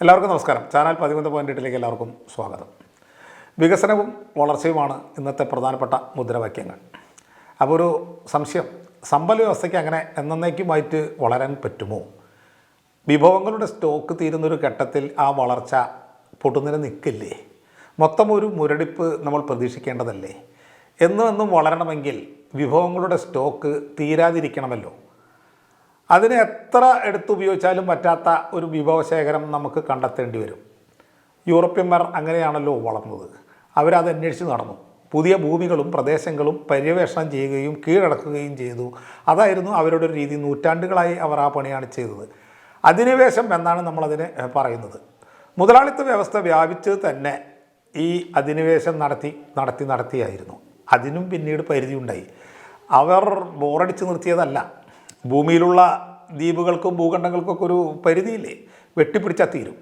എല്ലാവർക്കും നമസ്കാരം. ചാനൽ പതിമൂന്ന് പോയിന്റ് എട്ടിലേക്ക് എല്ലാവർക്കും സ്വാഗതം. വികസനവും വളർച്ചയുമാണ് ഇന്നത്തെ പ്രധാനപ്പെട്ട മുദ്രാവാക്യങ്ങൾ. അപ്പോൾ ഒരു സംശയം സമ്പൽ വ്യവസ്ഥയ്ക്ക് അങ്ങനെ എന്നേക്കുമായിട്ട് വളരാൻ പറ്റുമോ? വിഭവങ്ങളുടെ സ്റ്റോക്ക് തീരുന്നൊരു ഘട്ടത്തിൽ ആ വളർച്ച പൊട്ടുന്നതിന് നിൽക്കില്ലേ? മൊത്തം ഒരു മുരടിപ്പ് നമ്മൾ പ്രതീക്ഷിക്കേണ്ടതല്ലേ? എന്നും എന്നും വളരണമെങ്കിൽ വിഭവങ്ങളുടെ സ്റ്റോക്ക് തീരാതിരിക്കണമല്ലോ. അതിന് എത്ര എടുത്തുപയോഗിച്ചാലും പറ്റാത്ത ഒരു വിഭവശേഖരം നമുക്ക് കണ്ടെത്തേണ്ടി വരും. യൂറോപ്യന്മാർ അങ്ങനെയാണല്ലോ വളർന്നത്. അവരത് അന്വേഷിച്ച് നടന്നു. പുതിയ ഭൂമികളും പ്രദേശങ്ങളും പര്യവേഷണം ചെയ്യുകയും കീഴടക്കുകയും ചെയ്തു. അതായിരുന്നു അവരുടെ ഒരു രീതി. നൂറ്റാണ്ടുകളായി അവർ ആ പണിയാണ് ചെയ്തത്. അധിനിവേശം എന്നാണ് നമ്മളതിനെ പറയുന്നത്. മുതലാളിത്ത വ്യവസ്ഥ വ്യാപിച്ചത് തന്നെ ഈ അധിനിവേശം നടത്തി നടത്തി നടത്തിയായിരുന്നു. അതിനും പിന്നീട് പരിധിയുണ്ടായി അവർ ബോറടിച്ച് നിർത്തിയതല്ല. ഭൂമിയിലുള്ള ദ്വീപുകൾക്കും ഭൂഖണ്ഡങ്ങൾക്കൊക്കെ ഒരു പരിധിയില്ലേ? വെട്ടിപ്പിടിച്ചാൽ തീരും.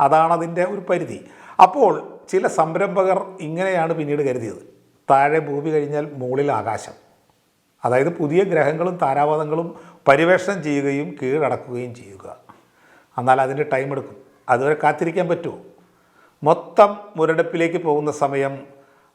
അതാണ് അതിന്റെ ഒരു പരിധി. അപ്പോൾ ചില സംരംഭകർ ഇങ്ങനെയാണ് പിന്നീട് കരുതിയത്. താഴെ ഭൂമി കഴിഞ്ഞാൽ മുകളിൽ ആകാശം. അതായത് പുതിയ ഗ്രഹങ്ങളും താരാപഥങ്ങളും പരിവേഷണം ചെയ്യുകയും കീഴടക്കുകയും ചെയ്യുക. എന്നാൽ അതിന്റെ ടൈം എടുക്കും. അതുവരെ കാത്തിരിക്കാൻ പറ്റുമോ? മൊത്തം മുരടപ്പിലേക്ക് പോകുന്ന സമയം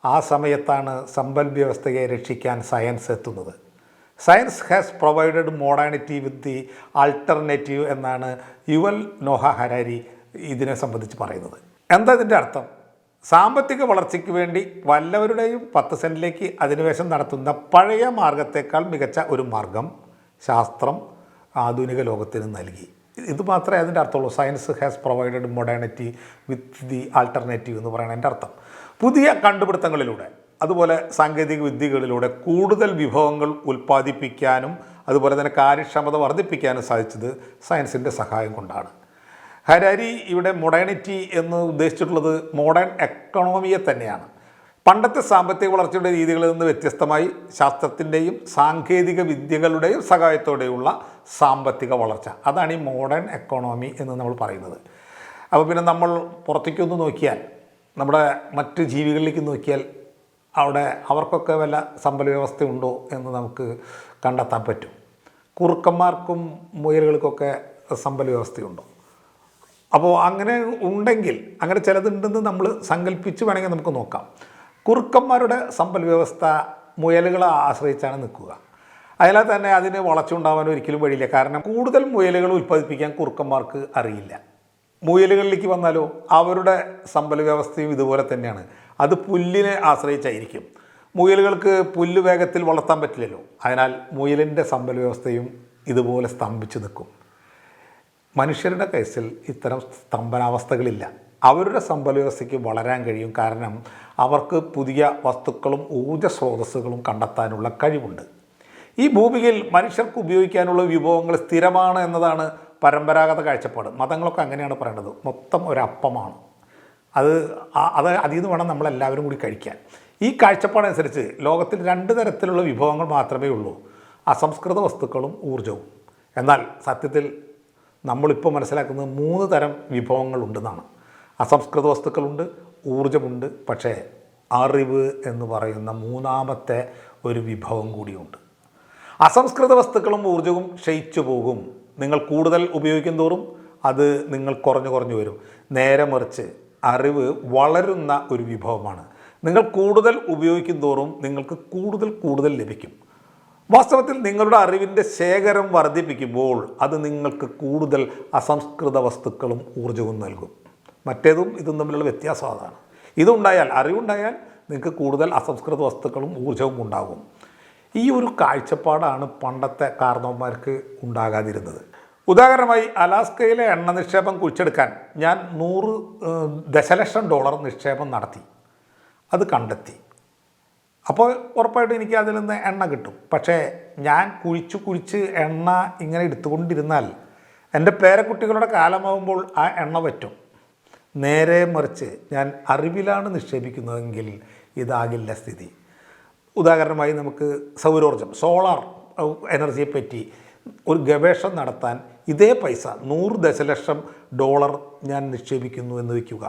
ആ സമയത്താണ് സമ്പൽ വ്യവസ്ഥയെ രക്ഷിക്കാൻ സയൻസ് എത്തുന്നത്. Science has provided modernity with the alternative എന്നാണ് യുവൽ നോഹ ഹരാരി ഇതിനെ സംബന്ധിച്ച് പറയുന്നത്. എന്താ ഇതിന്റെ അർത്ഥം? സാമ്പത്തിക വളർച്ചയ്ക്ക് വേണ്ടി വല്ലവരുടെയും പത്ത് സെന്റിലേക്ക് അധിനിവേശം നടത്തുന്ന പഴയ മാർഗത്തേക്കാൾ മികച്ച ഒരു മാർഗം ശാസ്ത്രം ആധുനിക ലോകത്തിന് നൽകി. ഇത് മാത്രമേ അതിന്റെ അർത്ഥമുള്ളൂ. Science has provided modernity with the alternative എന്ന് പറയുന്നതിന്റെ അർത്ഥം. പുതിയ കണ്ടുപിടുത്തങ്ങളിലൂടെ അതുപോലെ സാങ്കേതിക വിദ്യകളിലൂടെ കൂടുതൽ വിഭവങ്ങൾ ഉൽപ്പാദിപ്പിക്കാനും അതുപോലെ തന്നെ കാര്യക്ഷമത വർദ്ധിപ്പിക്കാനും സാധിച്ചത് സയൻസിന്റെ സഹായം കൊണ്ടാണ്. ഹരാരി ഇവിടെ മൊഡേണിറ്റി എന്ന് ഉദ്ദേശിച്ചിട്ടുള്ളത് മോഡേൺ എക്കണോമിയെ തന്നെയാണ്. പണ്ടത്തെ സാമ്പത്തിക വളർച്ചയുടെ രീതികളിൽ നിന്ന് വ്യത്യസ്തമായി ശാസ്ത്രത്തിന്റെയും സാങ്കേതിക വിദ്യകളുടെയും സഹായത്തോടെയുള്ള സാമ്പത്തിക വളർച്ച. അതാണ് ഈ മോഡേൺ എക്കോണോമി എന്ന് നമ്മൾ പറയുന്നത്. അപ്പോൾ പിന്നെ നമ്മൾ പുറത്തേക്കൊന്ന് നോക്കിയാൽ നമ്മുടെ മറ്റ് ജീവികളിലേക്ക് നോക്കിയാൽ അവിടെ അവർക്കൊക്കെ വല്ല സമ്പൽ വ്യവസ്ഥയുണ്ടോ എന്ന് നമുക്ക് കണ്ടെത്താൻ പറ്റും. കുറുക്കന്മാർക്കും മുയലുകൾക്കൊക്കെ സമ്പൽ വ്യവസ്ഥയുണ്ടോ? അപ്പോൾ അങ്ങനെ ഉണ്ടെങ്കിൽ അങ്ങനെ ചിലതുണ്ടെന്ന് നമ്മൾ സങ്കല്പിച്ച് വേണമെങ്കിൽ നമുക്ക് നോക്കാം. കുറുക്കന്മാരുടെ സമ്പൽ വ്യവസ്ഥ മുയലുകളെ ആശ്രയിച്ചാണ് നിൽക്കുക. അതിനാൽ തന്നെ അതിന് വളച്ചുണ്ടാവാൻ ഒരിക്കലും വഴിയില്ല. കാരണം കൂടുതൽ മുയലുകൾ ഉൽപ്പാദിപ്പിക്കാൻ കുറുക്കന്മാർക്ക് അറിയില്ല. മുയലുകളിലേക്ക് വന്നാലോ അവരുടെ സമ്പൽ വ്യവസ്ഥയും ഇതുപോലെ തന്നെയാണ്. അത് പുല്ലിനെ ആശ്രയിച്ചായിരിക്കും. മുയലുകൾക്ക് പുല്ല് വേഗത്തിൽ വളർത്താൻ പറ്റില്ലല്ലോ. അതിനാൽ മുയലിന്റെ സമ്പൽ വ്യവസ്ഥയും ഇതുപോലെ സ്തംഭിച്ചു നിൽക്കും. മനുഷ്യരുടെ കേസിൽ ഇത്തരം സ്തംഭനാവസ്ഥകളില്ല. അവരുടെ സമ്പൽ വ്യവസ്ഥയ്ക്ക് വളരാൻ കഴിയും. കാരണം അവർക്ക് പുതിയ വസ്തുക്കളും ഊർജ സ്രോതസ്സുകളും കണ്ടെത്താനുള്ള കഴിവുണ്ട്. ഈ ഭൂമിയിൽ മനുഷ്യർക്ക് ഉപയോഗിക്കാനുള്ള വിഭവങ്ങൾ സ്ഥിരമാണ് എന്നതാണ് പരമ്പരാഗത കാഴ്ചപ്പാട്. മതങ്ങളൊക്കെ അങ്ങനെയാണ് പറയേണ്ടത്. മൊത്തം ഒരപ്പമാണ്. അത് അത് അതിൽ നിന്ന് വേണം നമ്മളെല്ലാവരും കൂടി കഴിക്കാൻ. ഈ കാഴ്ചപ്പാടനുസരിച്ച് ലോകത്തിൽ രണ്ട് തരത്തിലുള്ള വിഭവങ്ങൾ മാത്രമേ ഉള്ളൂ. അസംസ്കൃത വസ്തുക്കളും ഊർജവും എന്നാൽ സത്യത്തിൽ നമ്മളിപ്പോൾ മനസ്സിലാക്കുന്നത് മൂന്ന് തരം വിഭവങ്ങളുണ്ടെന്നാണ്. അസംസ്കൃത വസ്തുക്കളുണ്ട് ഊർജമുണ്ട് പക്ഷേ അറിവ് എന്ന് പറയുന്ന മൂന്നാമത്തെ ഒരു വിഭവം കൂടിയുണ്ട്. അസംസ്കൃത വസ്തുക്കളും ഊർജവും ക്ഷയിച്ചു പോകും. നിങ്ങൾ കൂടുതൽ ഉപയോഗിക്കും തോറും അത് നിങ്ങൾ കുറഞ്ഞു കുറഞ്ഞു വരും. നേരെ മറിച്ച് അറിവ് വളരുന്ന ഒരു വിഭവമാണ്. നിങ്ങൾ കൂടുതൽ ഉപയോഗിക്കും തോറും നിങ്ങൾക്ക് കൂടുതൽ കൂടുതൽ ലഭിക്കും. വാസ്തവത്തിൽ നിങ്ങളുടെ അറിവിന്റെ ശേഖരം വർദ്ധിപ്പിക്കുമ്പോൾ അത് നിങ്ങൾക്ക് കൂടുതൽ അസംസ്കൃത വസ്തുക്കളും ഊർജവും നൽകും. മറ്റേതും ഇതും തമ്മിലുള്ള വ്യത്യാസം അതാണ്. ഇതുണ്ടായാൽ അറിവുണ്ടായാൽ നിങ്ങൾക്ക് കൂടുതൽ അസംസ്കൃത വസ്തുക്കളും ഊർജവും ഉണ്ടാകും. ഈ ഒരു കാഴ്ചപ്പാടാണ് പണ്ടത്തെ കാർന്നോന്മാർക്ക് ഉണ്ടാകാതിരുന്നത്. ഉദാഹരണമായി അലാസ്കയിലെ എണ്ണ നിക്ഷേപം കുഴിച്ചെടുക്കാൻ ഞാൻ നൂറ് ദശലക്ഷം ഡോളർ നിക്ഷേപം നടത്തി. അത് കണ്ടെത്തി. അപ്പോൾ ഉറപ്പായിട്ടും എനിക്ക് അതിൽ നിന്ന് എണ്ണ കിട്ടും. പക്ഷേ ഞാൻ കുഴിച്ച് കുഴിച്ച് എണ്ണ ഇങ്ങനെ എടുത്തുകൊണ്ടിരുന്നാൽ എന്റെ പേരക്കുട്ടികളുടെ കാലമാകുമ്പോൾ ആ എണ്ണ പറ്റും. നേരെ മറിച്ച് ഞാൻ അറിവിലാണ് നിക്ഷേപിക്കുന്നതെങ്കിൽ ഇതാകില്ല സ്ഥിതി. ഉദാഹരണമായി നമുക്ക് സൗരോർജം സോളാർ എനർജിയെ പറ്റി ഒരു ഗവേഷണം നടത്താൻ ഇതേ പൈസ നൂറ് ദശലക്ഷം ഡോളർ ഞാൻ നിക്ഷേപിക്കുന്നു എന്ന് വയ്ക്കുക.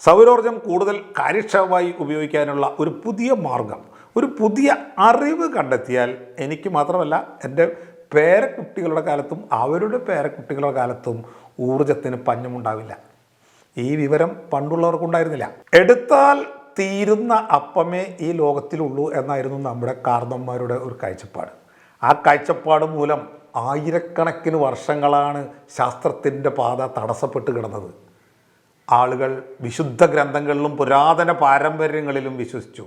സൗരോർജം കൂടുതൽ കാര്യക്ഷമമായി ഉപയോഗിക്കാനുള്ള ഒരു പുതിയ മാർഗം ഒരു പുതിയ അറിവ് കണ്ടെത്തിയാൽ എനിക്ക് മാത്രമല്ല എന്റെ പേരക്കുട്ടികളുടെ കാലത്തും അവരുടെ പേരക്കുട്ടികളുടെ കാലത്തും ഊർജത്തിന് പഞ്ഞമുണ്ടാവില്ല. ഈ വിവരം പണ്ടുള്ളവർക്കുണ്ടായിരുന്നില്ല. എടുത്താൽ തീരുന്ന അപ്പമേ ഈ ലോകത്തിലുള്ളൂ എന്നായിരുന്നു നമ്മുടെ കാർന്നന്മാരുടെ ഒരു കാഴ്ചപ്പാട്. ആ കാഴ്ചപ്പാട് മൂലം ആയിരക്കണക്കിന് വർഷങ്ങളാണ് ശാസ്ത്രത്തിന്റെ പാത തടസ്സപ്പെട്ട് കിടന്നത്. ആളുകൾ വിശുദ്ധ ഗ്രന്ഥങ്ങളിലും പുരാതന പാരമ്പര്യങ്ങളിലും വിശ്വസിച്ചു.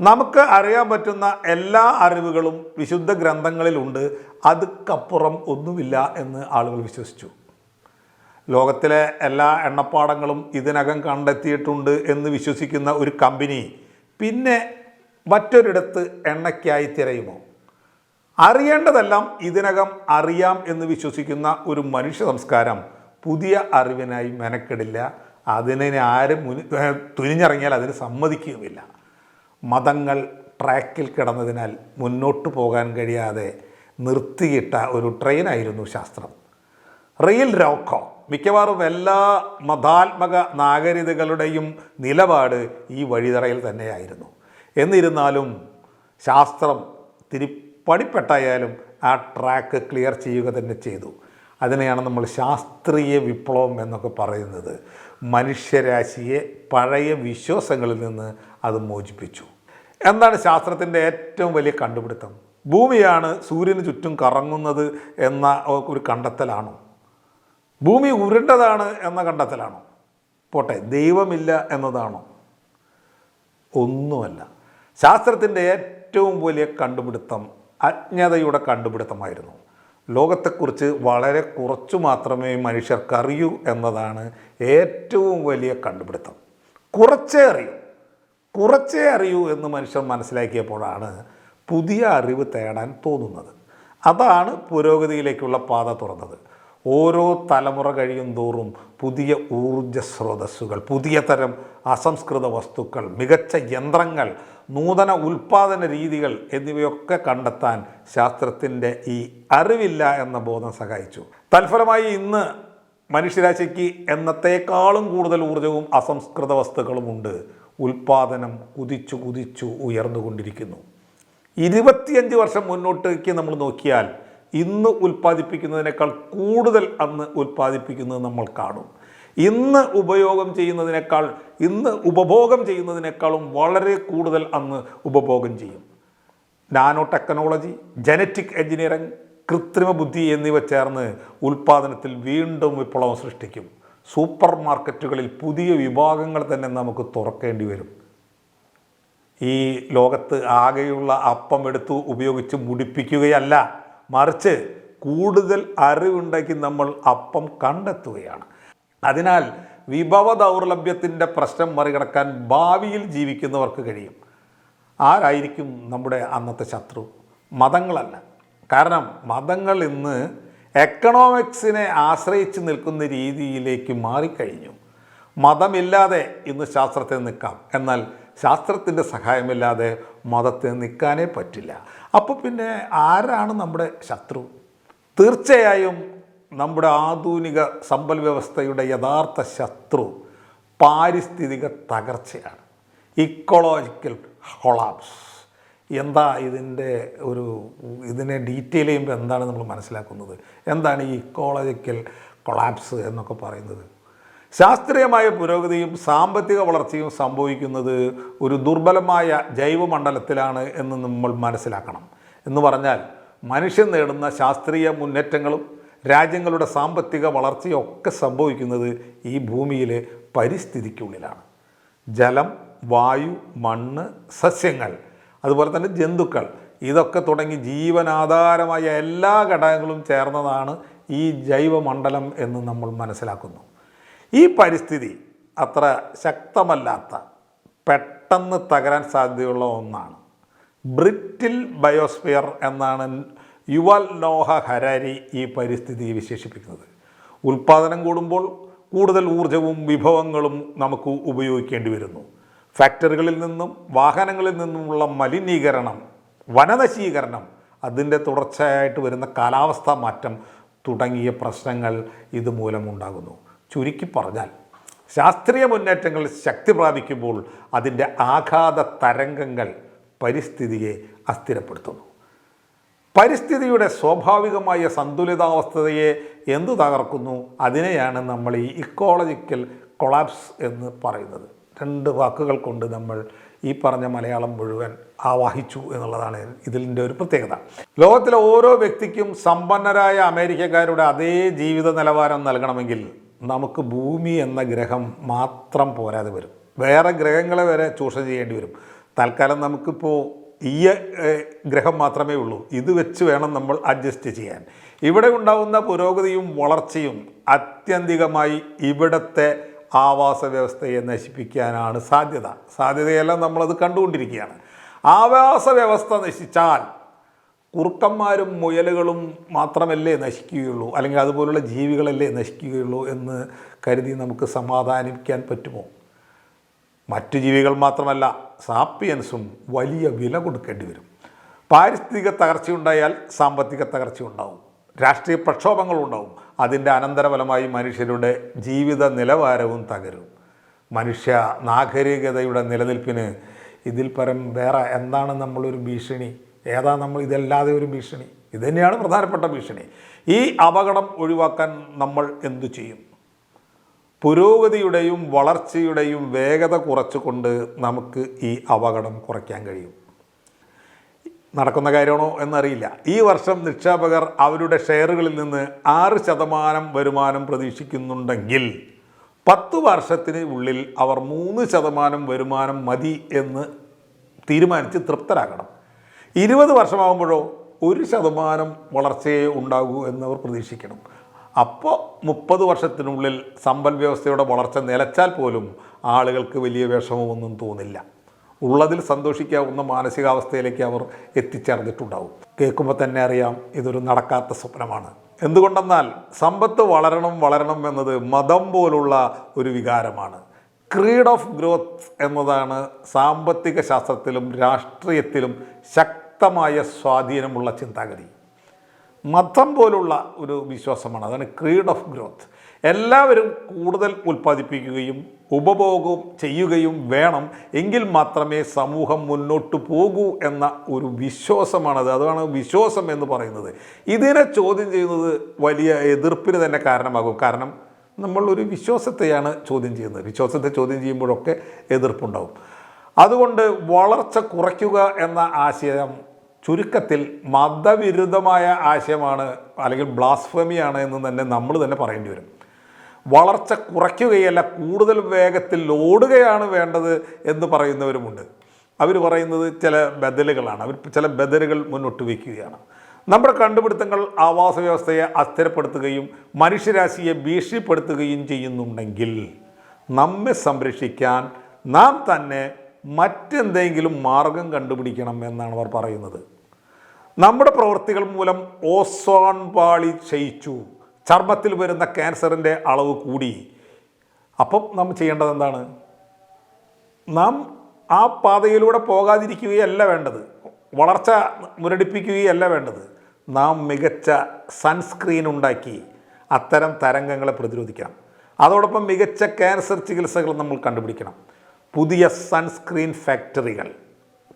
നമുക്ക് അറിയാൻ പറ്റുന്ന എല്ലാ അറിവുകളും വിശുദ്ധ ഗ്രന്ഥങ്ങളിലുണ്ട്. അതുക്കപ്പുറം ഒന്നുമില്ല എന്ന് ആളുകൾ വിശ്വസിച്ചു. ലോകത്തിലെ എല്ലാ എണ്ണപ്പാടങ്ങളും ഇതിനകം കണ്ടെത്തിയിട്ടുണ്ട് എന്ന് വിശ്വസിക്കുന്ന ഒരു കമ്പനി പിന്നെ മറ്റൊരിടത്ത് എണ്ണയ്ക്കായി തിരയുമോ? അറിയേണ്ടതെല്ലാം ഇതിനകം അറിയാം എന്ന് വിശ്വസിക്കുന്ന ഒരു മനുഷ്യ സംസ്കാരം പുതിയ അറിവിനായി മെനക്കെടില്ല. അതിനെ ആരും മുനി തുനിഞ്ഞിറങ്ങിയാൽ അതിന് സമ്മതിക്കുകയുമില്ല. മതങ്ങൾ ട്രാക്കിൽ കിടന്നതിനാൽ മുന്നോട്ട് പോകാൻ കഴിയാതെ നിർത്തിയിട്ട ഒരു ട്രെയിനായിരുന്നു ശാസ്ത്രം. റെയിൽ റോക്കോ. മിക്കവാറും എല്ലാ മതാത്മക നാഗരികതകളുടെയും നിലപാട് ഈ വഴിതറയിൽ തന്നെയായിരുന്നു. എന്നിരുന്നാലും ശാസ്ത്രം തിരിപ്പടിപ്പെട്ടായാലും ആ ട്രാക്ക് ക്ലിയർ ചെയ്യുക തന്നെ ചെയ്തു. അതിനെയാണ് നമ്മൾ ശാസ്ത്രീയ വിപ്ലവം എന്നൊക്കെ പറയുന്നത്. മനുഷ്യരാശിയെ പഴയ വിശ്വാസങ്ങളിൽ നിന്ന് അത് മോചിപ്പിച്ചു. എന്താണ് ശാസ്ത്രത്തിന്റെ ഏറ്റവും വലിയ കണ്ടുപിടുത്തം? ഭൂമിയാണ് സൂര്യന് ചുറ്റും കറങ്ങുന്നത് എന്ന ഒരു കണ്ടെത്തലാണോ? ഭൂമി ഉരുണ്ടതാണ് എന്ന കണ്ടെത്തലാണോ? പോട്ടെ ദൈവമില്ല എന്നതാണോ? ഒന്നുമല്ല. ശാസ്ത്രത്തിന്റെ ഏറ്റവും വലിയ കണ്ടുപിടുത്തം അജ്ഞതയുടെ കണ്ടുപിടുത്തമായിരുന്നു. ലോകത്തെക്കുറിച്ച് വളരെ കുറച്ചു മാത്രമേ മനുഷ്യർക്കറിയൂ എന്നതാണ് ഏറ്റവും വലിയ കണ്ടുപിടുത്തം. കുറച്ചേ അറിയൂ. കുറച്ചേ അറിയൂ എന്ന് മനുഷ്യർ മനസ്സിലാക്കിയപ്പോഴാണ് പുതിയ അറിവ് തേടാൻ തോന്നുന്നത്. അതാണ് പുരോഗതിയിലേക്കുള്ള പാത തുറന്നത്. ഓരോ തലമുറ കഴിയും തോറും പുതിയ ഊർജ സ്രോതസ്സുകൾ പുതിയ തരം അസംസ്കൃത വസ്തുക്കൾ മികച്ച യന്ത്രങ്ങൾ നൂതന ഉൽപാദന രീതികൾ എന്നിവയൊക്കെ കണ്ടെത്താൻ ശാസ്ത്രത്തിന്റെ ഈ അറിവില്ല എന്ന ബോധം സഹായിച്ചു. തൽഫലമായി ഇന്ന് മനുഷ്യരാശിക്ക് എന്നത്തേക്കാളും കൂടുതൽ ഊർജവും അസംസ്കൃത വസ്തുക്കളുമുണ്ട് ഉൽപാദനം കുതിച്ചു കുതിച്ചു ഉയർന്നുകൊണ്ടിരിക്കുന്നു. ഇരുപത്തിയഞ്ച് വർഷം മുന്നോട്ടേക്ക് നമ്മൾ നോക്കിയാൽ ഇന്ന് ഉൽപ്പാദിപ്പിക്കുന്നതിനേക്കാൾ കൂടുതൽ അന്ന് ഉൽപ്പാദിപ്പിക്കുന്നത് നമ്മൾ കാണും. ഇന്ന് ഉപയോഗം ചെയ്യുന്നതിനേക്കാൾ ഇന്ന് ഉപഭോഗം ചെയ്യുന്നതിനേക്കാളും വളരെ കൂടുതൽ അന്ന് ഉപഭോഗം ചെയ്യും. നാനോ ടെക്നോളജി ജനറ്റിക് എഞ്ചിനീയറിംഗ് കൃത്രിമ ബുദ്ധി എന്നിവ ചേർന്ന് ഉൽപ്പാദനത്തിൽ വീണ്ടും വിപ്ലവം സൃഷ്ടിക്കും. സൂപ്പർ മാർക്കറ്റുകളിൽ പുതിയ വിഭാഗങ്ങൾ തന്നെ നമുക്ക് തുറക്കേണ്ടി വരും. ഈ ലോകത്ത് ആകെയുള്ള അപ്പം എടുത്തു ഉപയോഗിച്ച് മുടിപ്പിക്കുകയല്ല മറിച്ച് കൂടുതൽ അറിവുണ്ടാക്കി നമ്മൾ അപ്പം കണ്ടെത്തുകയാണ്. അതിനാൽ വിഭവ ദൗർലഭ്യത്തിന്റെ പ്രശ്നം മറികടക്കാൻ ഭാവിയിൽ ജീവിക്കുന്നവർക്ക് കഴിയും. ആരായിരിക്കും നമ്മുടെ അന്നത്തെ ശത്രു? മതങ്ങളല്ല. കാരണം മതങ്ങൾ ഇന്ന് എക്കണോമിക്സിനെ ആശ്രയിച്ച് നിൽക്കുന്ന രീതിയിലേക്ക് മാറിക്കഴിഞ്ഞു. മതമില്ലാതെ ഇന്ന് ശാസ്ത്രത്തെ നിൽക്കാം. എന്നാൽ ശാസ്ത്രത്തിന്റെ സഹായമില്ലാതെ മതത്തെ നിൽക്കാനേ പറ്റില്ല. അപ്പോൾ പിന്നെ ആരാണ് നമ്മുടെ ശത്രു? തീർച്ചയായും നമ്മുടെ ആധുനിക സമ്പൽ വ്യവസ്ഥയുടെ യഥാർത്ഥ ശത്രു പാരിസ്ഥിതിക തകർച്ചയാണ്. ഇക്കോളജിക്കൽ കൊളാപ്സ് എന്താ ഇതിന്റെ ഒരു ഇതിനെ ഡീറ്റെയിൽ ചെയ്യുമ്പോൾ എന്താണ് നമ്മൾ മനസ്സിലാക്കുന്നത്? എന്താണ് ഈ ഇക്കോളജിക്കൽ കൊളാപ്സ് എന്നൊക്കെ പറയുന്നത്? ശാസ്ത്രീയമായ പുരോഗതിയും സാമ്പത്തിക വളർച്ചയും സംഭവിക്കുന്നത് ഒരു ദുർബലമായ ജൈവമണ്ഡലത്തിലാണ് എന്ന് നമ്മൾ മനസ്സിലാക്കണം. എന്ന് പറഞ്ഞാൽ മനുഷ്യൻ നേടുന്ന ശാസ്ത്രീയ മുന്നേറ്റങ്ങളും രാജ്യങ്ങളുടെ സാമ്പത്തിക വളർച്ചയും ഒക്കെ സംഭവിക്കുന്നത് ഈ ഭൂമിയിലെ പരിസ്ഥിതിക്കുള്ളിലാണ്. ജലം വായു മണ്ണ് സസ്യങ്ങൾ അതുപോലെ തന്നെ ജന്തുക്കൾ ഇതൊക്കെ തുടങ്ങി ജീവനാധാരമായ എല്ലാ ഘടകങ്ങളും ചേർന്നതാണ് ഈ ജൈവമണ്ഡലം എന്ന് നമ്മൾ മനസ്സിലാക്കുന്നു. ഈ പരിസ്ഥിതി അത്ര ശക്തമല്ലാത്ത പെട്ടെന്ന് തകരാൻ സാധ്യതയുള്ള ഒന്നാണ്. ബ്രിറ്റിൽ ബയോസ്ഫിയർ എന്നാണ് യുവൽ നോഹ ഹരാരി ഈ പരിസ്ഥിതിയെ വിശേഷിപ്പിക്കുന്നത്. ഉൽപ്പാദനം കൂടുമ്പോൾ കൂടുതൽ ഊർജവും വിഭവങ്ങളും നമുക്ക് ഉപയോഗിക്കേണ്ടി വരുന്നു. ഫാക്ടറികളിൽ നിന്നും വാഹനങ്ങളിൽ നിന്നുമുള്ള മലിനീകരണം വനനശീകരണം അതിന്റെ തുടർച്ചയായിട്ട് വരുന്ന കാലാവസ്ഥാ മാറ്റം തുടങ്ങിയ പ്രശ്നങ്ങൾ ഇതുമൂലമുണ്ടാകുന്നു. ചുരുക്കി പറഞ്ഞാൽ ശാസ്ത്രീയ മുന്നേറ്റങ്ങൾ ശക്തി പ്രാപിക്കുമ്പോൾ അതിന്റെ ആഘാത തരംഗങ്ങൾ പരിസ്ഥിതിയെ അസ്ഥിരപ്പെടുത്തുന്നു. പരിസ്ഥിതിയുടെ സ്വാഭാവികമായ സന്തുലിതാവസ്ഥയെ എന്തു തകർക്കുന്നു? അതിനെയാണ് നമ്മൾ ഈ ഇക്കോളജിക്കൽ കൊളാപ്സ് എന്ന് പറയുന്നത്. രണ്ട് വാക്കുകൾ കൊണ്ട് നമ്മൾ ഈ പറഞ്ഞ മലയാളം മുഴുവൻ ആവാഹിച്ചു എന്നുള്ളതാണ് ഇതിന്റെ ഒരു പ്രത്യേകത. ലോകത്തിലെ ഓരോ വ്യക്തിക്കും സമ്പന്നരായ അമേരിക്കക്കാരുടെ അതേ ജീവിത നിലവാരം നൽകണമെങ്കിൽ നമുക്ക് ഭൂമി എന്ന ഗ്രഹം മാത്രം പോരാതെ വരും. വേറെ ഗ്രഹങ്ങളെ വരെ ചൂഷണം ചെയ്യേണ്ടി വരും. തൽക്കാലം നമുക്കിപ്പോൾ ഈ ഗ്രഹം മാത്രമേ ഉള്ളൂ. ഇത് വെച്ച് വേണം നമ്മൾ അഡ്ജസ്റ്റ് ചെയ്യാൻ. ഇവിടെ ഉണ്ടാകുന്ന പുരോഗതിയും വളർച്ചയും അത്യന്തികമായി ഇവിടുത്തെ ആവാസ വ്യവസ്ഥയെ നശിപ്പിക്കാനാണ് സാധ്യത. സാധ്യതയെല്ലാം നമ്മളത് കണ്ടുകൊണ്ടിരിക്കുകയാണ്. ആവാസ വ്യവസ്ഥ നശിച്ചാൽ കുറുക്കന്മാരും മുയലുകളും മാത്രമല്ലേ നശിക്കുകയുള്ളൂ? അല്ലെങ്കിൽ അതുപോലുള്ള ജീവികളല്ലേ നശിക്കുകയുള്ളൂ എന്ന് കരുതി നമുക്ക് സമാധാനിക്കാൻ പറ്റുമോ? മറ്റു ജീവികൾ മാത്രമല്ല സാപ്പിയൻസും വലിയ വില കൊടുക്കേണ്ടി വരും. പാരിസ്ഥിതിക തകർച്ചയുണ്ടായാൽ സാമ്പത്തിക തകർച്ചയുണ്ടാവും രാഷ്ട്രീയ പ്രക്ഷോഭങ്ങളുണ്ടാവും അതിന്റെ അനന്തരഫലമായി മനുഷ്യരുടെ ജീവിത നിലവാരവും തകരും. മനുഷ്യ നാഗരികതയുടെ നിലനിൽപ്പിന് ഇതിൽ പരം വേറെ എന്താണ് നമ്മളൊരു ഭീഷണി? ഏതാ നമ്മൾ ഇതല്ലാതെ ഒരു ഭീഷണി? ഇത് തന്നെയാണ് പ്രധാനപ്പെട്ട ഭീഷണി. ഈ അപകടം ഒഴിവാക്കാൻ നമ്മൾ എന്തു ചെയ്യും? പുരോഗതിയുടെയും വളർച്ചയുടെയും വേഗത കുറച്ചുകൊണ്ട് നമുക്ക് ഈ അപകടം കുറയ്ക്കാൻ കഴിയും. നടക്കുന്ന കാര്യമാണോ എന്നറിയില്ല. ഈ വർഷം നിക്ഷേപകർ അവരുടെ ഷെയറുകളിൽ നിന്ന് ആറ് ശതമാനം വരുമാനം പ്രതീക്ഷിക്കുന്നുണ്ടെങ്കിൽ പത്ത് വർഷത്തിന് ഉള്ളിൽ അവർ മൂന്ന് ശതമാനം വരുമാനം മതി എന്ന് തീരുമാനിച്ച് തൃപ്തരാകണം. ഇരുപത് വർഷമാകുമ്പോഴോ ഒരു ശതമാനം വളർച്ചയെ ഉണ്ടാകൂ എന്നവർ പ്രതീക്ഷിക്കണം. അപ്പോൾ മുപ്പത് വർഷത്തിനുള്ളിൽ സമ്പൽ വ്യവസ്ഥയുടെ വളർച്ച നിലച്ചാൽ പോലും ആളുകൾക്ക് വലിയ വിഷമമൊന്നും തോന്നില്ല. ഉള്ളതിൽ സന്തോഷിക്കാവുന്ന മാനസികാവസ്ഥയിലേക്ക് അവർ എത്തിച്ചേർന്നിട്ടുണ്ടാവും. കേൾക്കുമ്പോൾ തന്നെ അറിയാം ഇതൊരു നടക്കാത്ത സ്വപ്നമാണ്. എന്തുകൊണ്ടെന്നാൽ സമ്പത്ത് വളരണം വളരണം എന്നത് മതം പോലുള്ള ഒരു വികാരമാണ്. ക്രീഡ് ഓഫ് ഗ്രോത്ത് എന്നതാണ് സാമ്പത്തിക ശാസ്ത്രത്തിലും രാഷ്ട്രീയത്തിലും ശക്തമായ സ്വാധീനമുള്ള ചിന്താഗതി. മതം പോലുള്ള ഒരു വിശ്വാസമാണ് അതാണ് ക്രീഡ് ഓഫ് ഗ്രോത്ത് എല്ലാവരും കൂടുതൽ ഉൽപ്പാദിപ്പിക്കുകയും ഉപഭോഗവും ചെയ്യുകയും വേണം എങ്കിൽ മാത്രമേ സമൂഹം മുന്നോട്ട് പോകൂ എന്ന ഒരു വിശ്വാസമാണത്. അതാണ് വിശ്വാസം എന്ന് പറയുന്നത്. ഇതിനെ ചോദ്യം ചെയ്യുന്നത് വലിയ എതിർപ്പിന് തന്നെ കാരണമാകും. കാരണം നമ്മൾ ഒരു വിശ്വാസത്തെയാണ് ചോദ്യം ചെയ്യുന്നത്. വിശ്വാസത്തെ ചോദ്യം ചെയ്യുമ്പോഴൊക്കെ എതിർപ്പുണ്ടാവും. അതുകൊണ്ട് വളർച്ച കുറയ്ക്കുക എന്ന ആശയം ചുരുക്കത്തിൽ മതവിരുദ്ധമായ ആശയമാണ് അല്ലെങ്കിൽ ബ്ലാസ്ഫമിയാണ് എന്ന് തന്നെ നമ്മൾ തന്നെ പറയേണ്ടി വരും. വളർച്ച കുറയ്ക്കുകയല്ല കൂടുതൽ വേഗത്തിൽ ഓടുകയാണ് വേണ്ടത് എന്ന് പറയുന്നവരുമുണ്ട്. അവർ പറയുന്നത് ചില ബദലുകളാണ്. അവർ ചില ബദലുകൾ മുന്നോട്ട് വയ്ക്കുകയാണ്. നമ്മുടെ കണ്ടുപിടുത്തങ്ങൾ ആവാസ വ്യവസ്ഥയെ അസ്ഥിരപ്പെടുത്തുകയും മനുഷ്യരാശിയെ ഭീഷണിപ്പെടുത്തുകയും ചെയ്യുന്നുണ്ടെങ്കിൽ നമ്മെ സംരക്ഷിക്കാൻ നാം തന്നെ മറ്റെന്തെങ്കിലും മാർഗം കണ്ടുപിടിക്കണം എന്നാണ് അവർ പറയുന്നത്. നമ്മുടെ പ്രവൃത്തികൾ മൂലം ഓസോൺ പാളി ക്ഷയിച്ചു. ചർമ്മത്തിൽ വരുന്ന ക്യാൻസറിന്റെ അളവ് കൂടി. അപ്പം നാം ചെയ്യേണ്ടത് എന്താണ്? നാം ആ പാതയിലൂടെ പോകാതിരിക്കുകയല്ല വേണ്ടത്. വളർച്ച മുരടിപ്പിക്കുകയല്ല വേണ്ടത്. നാം മികച്ച സൺസ്ക്രീൻ ഉണ്ടാക്കി അത്തരം തരംഗങ്ങളെ പ്രതിരോധിക്കണം. അതോടൊപ്പം മികച്ച ക്യാൻസർ ചികിത്സകൾ നമ്മൾ കണ്ടുപിടിക്കണം. പുതിയ സൺസ്ക്രീൻ ഫാക്ടറികൾ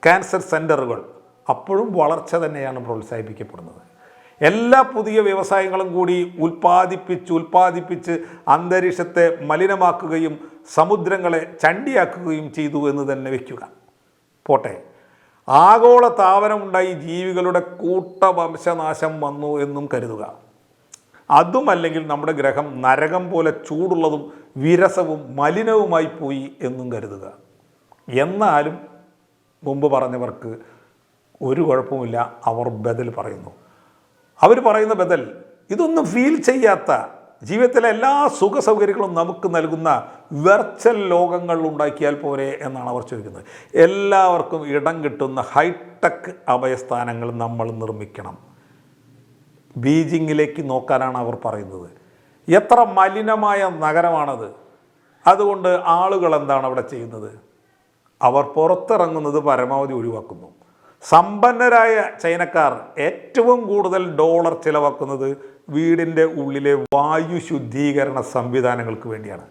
ക്യാൻസർ സെന്ററുകൾ അപ്പോഴും വളർച്ച തന്നെയാണ് പ്രോത്സാഹിപ്പിക്കപ്പെടുന്നത്. എല്ലാ പുതിയ വ്യവസായങ്ങളും കൂടി ഉൽപ്പാദിപ്പിച്ച് ഉൽപ്പാദിപ്പിച്ച് അന്തരീക്ഷത്തെ മലിനമാക്കുകയും സമുദ്രങ്ങളെ ചണ്ടിയാക്കുകയും ചെയ്തു എന്ന് തന്നെ വയ്ക്കുക പോട്ടെ. ആഗോള താപനമുണ്ടായി ജീവികളുടെ കൂട്ട വംശനാശം വന്നു എന്നും കരുതുക. അതുമല്ലെങ്കിൽ നമ്മുടെ ഗ്രഹം നരകം പോലെ ചൂടുള്ളതും വിരസവും മലിനവുമായി പോയി എന്നും കരുതുക. എന്നാലും മുമ്പ് പറഞ്ഞവർക്ക് ഒരു കുഴപ്പമില്ല അവർ ബദൽ പറയുന്നു. അവർ പറയുന്ന ബദൽ ഇതൊന്നും ഫീൽ ചെയ്യാത്ത ജീവിതത്തിലെ എല്ലാ സുഖ സൗകര്യങ്ങളും നമുക്ക് നൽകുന്ന വെർച്വൽ ലോകങ്ങൾ ഉണ്ടാക്കിയാൽ പോരെ എന്നാണ് അവർ ചോദിക്കുന്നത്. എല്ലാവർക്കും ഇടം കിട്ടുന്ന ഹൈടെക് അഭയസ്ഥാനങ്ങൾ നമ്മൾ നിർമ്മിക്കണം. ബീജിങ്ങിലേക്ക് നോക്കാനാണ് അവർ പറയുന്നത്. എത്ര മലിനമായ നഗരമാണത്. അതുകൊണ്ട് ആളുകൾ എന്താണ് അവിടെ ചെയ്യുന്നത്? അവർ പുറത്തിറങ്ങുന്നത് പരമാവധി ഒഴിവാക്കുന്നു. സമ്പന്നരായ ചൈനക്കാർ ഏറ്റവും കൂടുതൽ ഡോളർ ചിലവാക്കുന്നത് വീടിന്റെ ഉള്ളിലെ വായു ശുദ്ധീകരണ സംവിധാനങ്ങൾക്ക് വേണ്ടിയാണ്.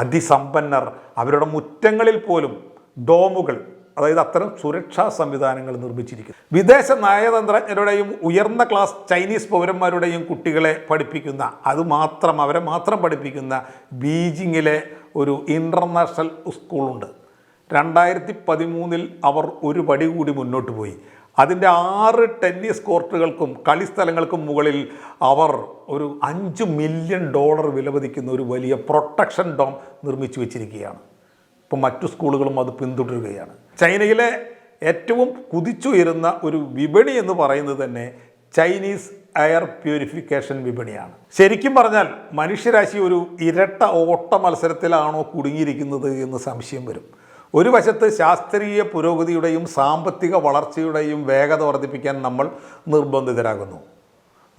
അതിസമ്പന്നർ അവരുടെ മുറ്റങ്ങളിൽ പോലും ഡോമുകൾ അതായത് അത്തരം സുരക്ഷാ സംവിധാനങ്ങൾ നിർമ്മിച്ചിരിക്കുന്നു. വിദേശ നയതന്ത്രജ്ഞരുടെയും ഉയർന്ന ക്ലാസ് ചൈനീസ് പൗരന്മാരുടെയും കുട്ടികളെ പഠിപ്പിക്കുന്ന അതുമാത്രം അവരെ മാത്രം പഠിപ്പിക്കുന്ന ബീജിങ്ങിലെ ഒരു ഇന്റർനാഷണൽ സ്കൂളുണ്ട്. രണ്ടായിരത്തി പതിമൂന്നിൽ അവർ ഒരു പടി കൂടി മുന്നോട്ട് പോയി. അതിന്റെ ആറ് ടെന്നീസ് കോർട്ടുകൾക്കും കളിസ്ഥലങ്ങൾക്കും മുകളിൽ അവർ ഒരു അഞ്ച് മില്യൺ ഡോളർ വിലമതിക്കുന്ന ഒരു വലിയ പ്രൊട്ടക്ഷൻ ഡോം നിർമ്മിച്ചു വെച്ചിരിക്കുകയാണ്. ഇപ്പം മറ്റു സ്കൂളുകളും അത് പിന്തുടരുകയാണ്. ചൈനയിലെ ഏറ്റവും കുതിച്ചുയരുന്ന ഒരു വിപണി എന്ന് പറയുന്നത് തന്നെ ചൈനീസ് എയർ പ്യൂരിഫിക്കേഷൻ വിപണിയാണ്. ശരിക്കും പറഞ്ഞാൽ മനുഷ്യരാശി ഒരു ഇരട്ട ഓട്ട മത്സരത്തിലാണോ കുടുങ്ങിയിരിക്കുന്നത് എന്ന് സംശയം വരും. ഒരു വശത്ത് ശാസ്ത്രീയ പുരോഗതിയുടെയും സാമ്പത്തിക വളർച്ചയുടെയും വേഗത വർദ്ധിപ്പിക്കാൻ നമ്മൾ നിർബന്ധിതരാകുന്നു.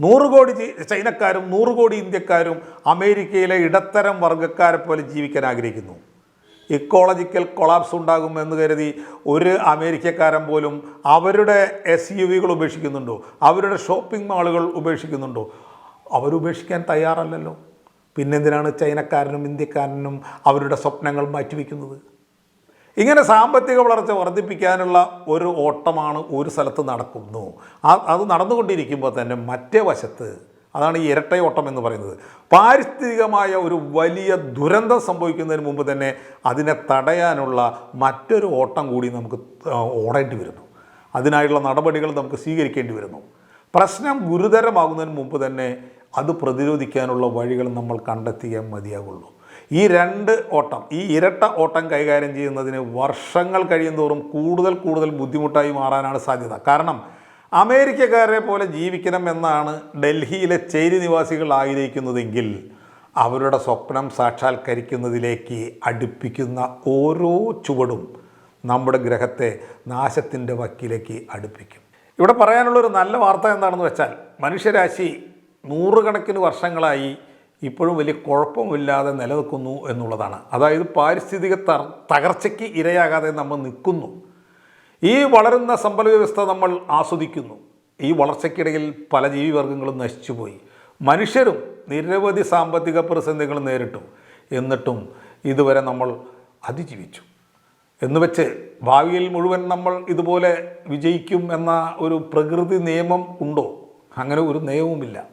നൂറ് കോടി ചൈനക്കാരും നൂറ് കോടി ഇന്ത്യക്കാരും അമേരിക്കയിലെ ഇടത്തരം വർഗക്കാരെ പോലെ ജീവിക്കാൻ ആഗ്രഹിക്കുന്നു. ഇക്കോളജിക്കൽ കൊളാപ്സ് ഉണ്ടാകും എന്ന് കരുതി ഒരു അമേരിക്കക്കാരൻ പോലും അവരുടെ എസ് യു വികൾ ഉപേക്ഷിക്കുന്നുണ്ടോ? അവരുടെ ഷോപ്പിംഗ് മാളുകൾ ഉപേക്ഷിക്കുന്നുണ്ടോ? അവരുപേക്ഷിക്കാൻ തയ്യാറല്ലല്ലോ. പിന്നെന്തിനാണ് ചൈനക്കാരനും ഇന്ത്യക്കാരനും അവരുടെ സ്വപ്നങ്ങൾ മാറ്റിവെക്കുന്നത്? ഇങ്ങനെ സാമ്പത്തിക വളർച്ച വർദ്ധിപ്പിക്കാനുള്ള ഒരു ഓട്ടമാണ് ഒരു സ്ഥലത്ത് നടക്കുന്നു. അത് നടന്നുകൊണ്ടിരിക്കുമ്പോൾ തന്നെ മറ്റേ വശത്ത് അതാണ് ഈ ഇരട്ടയോട്ടം എന്ന് പറയുന്നത്. പാരിസ്ഥിതികമായ ഒരു വലിയ ദുരന്തം സംഭവിക്കുന്നതിന് മുമ്പ് തന്നെ അതിനെ തടയാനുള്ള മറ്റൊരു ഓട്ടം കൂടി നമുക്ക് ഓടേണ്ടി വരുന്നു. അതിനായുള്ള നടപടികൾ നമുക്ക് സ്വീകരിക്കേണ്ടി വരുന്നു. പ്രശ്നം ഗുരുതരമാകുന്നതിന് മുമ്പ് തന്നെ അത് പ്രതിരോധിക്കാനുള്ള വഴികൾ നമ്മൾ കണ്ടെത്തിയേ മതിയാകുള്ളൂ ഈ രണ്ട് ഓട്ടം ഈ ഇരട്ട ഓട്ടം കൈകാര്യം ചെയ്യുന്നതിന് വർഷങ്ങൾ കഴിയുന്തോറും കൂടുതൽ കൂടുതൽ ബുദ്ധിമുട്ടായി മാറാനാണ് സാധ്യത. കാരണം അമേരിക്കക്കാരെ പോലെ ജീവിക്കണം എന്നാണ് ഡൽഹിയിലെ ചേരി നിവാസികൾ ആഗ്രഹിക്കുന്നതെങ്കിൽ അവരുടെ സ്വപ്നം സാക്ഷാത്കരിക്കുന്നതിലേക്ക് അടുപ്പിക്കുന്ന ഓരോ ചുവടും നമ്മുടെ ഗ്രഹത്തെ നാശത്തിന്റെ വക്കിലേക്ക് അടുപ്പിക്കും. ഇവിടെ പറയാനുള്ളൊരു നല്ല വാർത്ത എന്താണെന്ന് വെച്ചാൽ മനുഷ്യരാശി നൂറുകണക്കിന് വർഷങ്ങളായി ഇപ്പോഴും വലിയ കുഴപ്പമില്ലാതെ നിലനിൽക്കുന്നു എന്നുള്ളതാണ്. അതായത് പാരിസ്ഥിതിക തകർച്ചയ്ക്ക് ഇരയാകാതെ നമ്മൾ നിൽക്കുന്നു. ഈ വളരുന്ന സമ്പദ് വ്യവസ്ഥ നമ്മൾ ആസ്വദിക്കുന്നു. ഈ വളർച്ചയ്ക്കിടയിൽ പല ജീവിവർഗങ്ങളും നശിച്ചുപോയി. മനുഷ്യരും നിരവധി സാമ്പത്തിക പ്രതിസന്ധികൾ നേരിട്ടു. എന്നിട്ടും ഇതുവരെ നമ്മൾ അതിജീവിച്ചു. എന്ന് വെച്ച് ഭാവിയിൽ മുഴുവൻ നമ്മൾ ഇതുപോലെ വിജയിക്കും എന്ന ഒരു പ്രകൃതി നിയമം ഉണ്ടോ? അങ്ങനെ ഒരു നിയമവുമില്ല.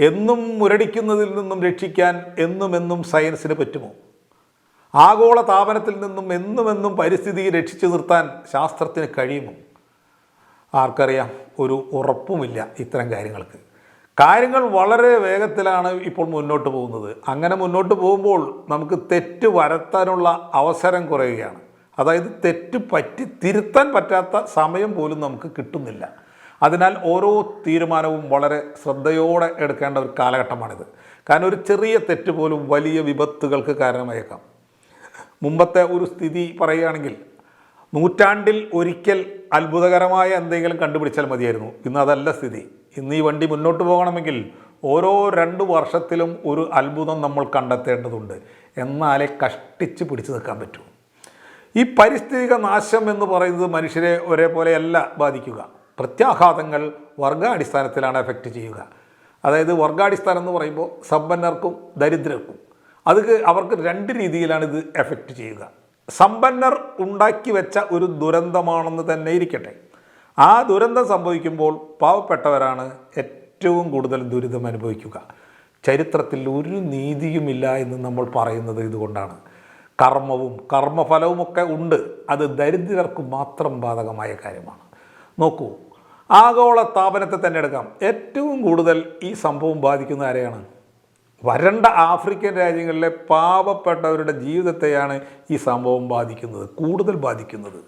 എന്നും മുരടിക്കുന്നതിൽ നിന്നും രക്ഷിക്കാൻ എന്നുമെന്നും എന്നും സയൻസിന് പറ്റുമോ? ആഗോള താപനത്തിൽ നിന്നും എന്നുമെന്നും പരിസ്ഥിതിയെ രക്ഷിച്ചു നിർത്താൻ ശാസ്ത്രത്തിന് കഴിയുമോ? ആർക്കറിയാം. ഒരു ഉറപ്പുമില്ല ഇത്തരം കാര്യങ്ങൾക്ക്. കാര്യങ്ങൾ വളരെ വേഗത്തിലാണ് ഇപ്പോൾ മുന്നോട്ട് പോകുന്നത്. അങ്ങനെ മുന്നോട്ട് പോകുമ്പോൾ നമുക്ക് തെറ്റ് വരത്താനുള്ള അവസരം കുറയുകയാണ്. അതായത് തെറ്റ് പറ്റി തിരുത്താൻ പറ്റാത്ത സമയം പോലും നമുക്ക് കിട്ടുന്നില്ല. അതിനാൽ ഓരോ തീരുമാനവും വളരെ ശ്രദ്ധയോടെ എടുക്കേണ്ട ഒരു കാലഘട്ടമാണിത്. കാരണം ഒരു ചെറിയ തെറ്റ് പോലും വലിയ വിപത്തുകൾക്ക് കാരണമായേക്കാം. മുമ്പത്തെ ഒരു സ്ഥിതി പറയുകയാണെങ്കിൽ നൂറ്റാണ്ടിൽ ഒരിക്കൽ അത്ഭുതകരമായ എന്തെങ്കിലും കണ്ടുപിടിച്ചാൽ മതിയായിരുന്നു. ഇന്ന് അതല്ല സ്ഥിതി. ഇന്ന് ഈ വണ്ടി മുന്നോട്ട് പോകണമെങ്കിൽ ഓരോ രണ്ട് വർഷത്തിലും ഒരു അത്ഭുതം നമ്മൾ കണ്ടെത്തേണ്ടതുണ്ട്. എന്നാലേ കഷ്ടിച്ച് പിടിച്ചു നിൽക്കാൻ പറ്റൂ. ഈ പരിസ്ഥിതിക നാശം എന്ന് പറയുന്നത് മനുഷ്യരെ ഒരേപോലെയല്ല ബാധിക്കുക. പ്രത്യാഘാതങ്ങൾ വർഗാടിസ്ഥാനത്തിലാണ് എഫക്റ്റ് ചെയ്യുക. അതായത് വർഗാടിസ്ഥാനം എന്ന് പറയുമ്പോൾ സമ്പന്നർക്കും ദരിദ്രർക്കും. അത് അവർക്ക് രണ്ട് രീതിയിലാണ് ഇത് എഫക്റ്റ് ചെയ്യുക. സമ്പന്നർ ഉണ്ടാക്കി വെച്ച ഒരു ദുരന്തമാണെന്ന് തന്നെ ഇരിക്കട്ടെ. ആ ദുരന്തം സംഭവിക്കുമ്പോൾ പാവപ്പെട്ടവരാണ് ഏറ്റവും കൂടുതൽ ദുരിതം അനുഭവിക്കുക. ചരിത്രത്തിൽ ഒരു നീതിയുമില്ല എന്ന് നമ്മൾ പറയുന്നത് ഇതുകൊണ്ടാണ്. കർമ്മവും കർമ്മഫലവുമൊക്കെ ഉണ്ട്. അത് ദരിദ്രർക്ക് മാത്രം ബാധകമായ കാര്യമാണ്. നോക്കൂ ആഗോള താപനത്തെ തന്നെ എടുക്കാം ഏറ്റവും കൂടുതൽ ഈ സംഭവം ബാധിക്കുന്ന ആരെയാണ്? വരണ്ട ആഫ്രിക്കൻ രാജ്യങ്ങളിലെ പാവപ്പെട്ടവരുടെ ജീവിതത്തെയാണ് ഈ സംഭവം ബാധിക്കുന്നത് കൂടുതൽ ബാധിക്കുന്നത്.